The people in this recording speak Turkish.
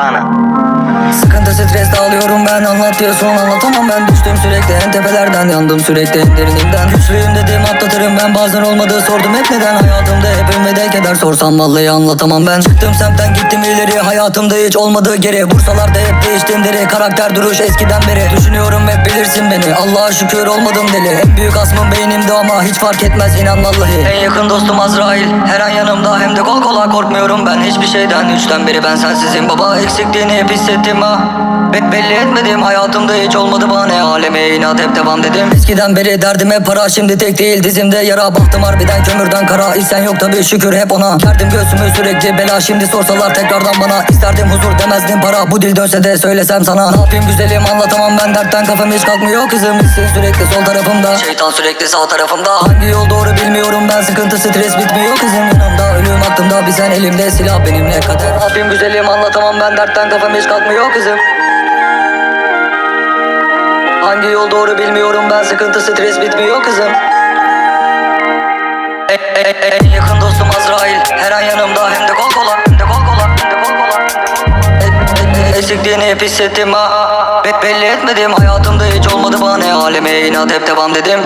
bana Sıkıntı stres alıyorum ben anlat diyorsun anlatamam. Ben Düştüm sürekli en tepelerden yandım sürekli en derinimden. Güçlüyüm dedim atlatırım ben. Bazen olmadı sordum hep neden. Hayatımda hep ümide keder. Sorsam vallahi anlatamam ben. Çıktım semtten gittim ileri. Hayatımda hiç olmadı geri. Bursalarda hep değiştim deri karakter duruş eskiden beri. Düşünüyorum beni Allah'a şükür olmadım deli. En büyük asmım beynimde ama hiç fark etmez inan vallahi. En yakın dostum Azrail her an yanımda. Hem de kol kola korkmuyorum ben hiçbir şeyden. Üçten biri ben sensizim baba eksikliğini hep hissettim ha. Be- belli etmedim hayatımda hiç olmadı bahane Aleme inat hep devam dedim. Eskiden beri derdim hep para şimdi tek değil dizimde yara Baktım harbiden. Kömürden kara İsen yok tabi şükür hep ona. Gerdim göğsümü sürekli bela şimdi sorsalar tekrardan bana. İsterdim huzur demezdim para Bu dil dönse de söylesem sana. Ne yapayım güzelim anlatamam ben dertten. Kafam hiç kalkmıyor kızım Hissin sürekli sol tarafımda. Şeytan sürekli sağ tarafımda. Hangi yol doğru bilmiyorum ben sıkıntı stres bitmiyor. Kızım yanımda Ölüm aklımda. Bir sen elimde silah benimle kader. Yapayım güzelim anlatamam ben dertten kafam hiç kalkmıyor kızım. Hangi yol doğru bilmiyorum ben sıkıntı stres bitmiyor kızım. E- e- e- En yakın dostum Azrail her an yanımda. Hem de kol kola hem de kol kola hem de kol kola. E- e- e- Eksikliğini hep hissettim ha. Be- belli etmedim hayatımda hiç olmadı bana İnat hep devam dedim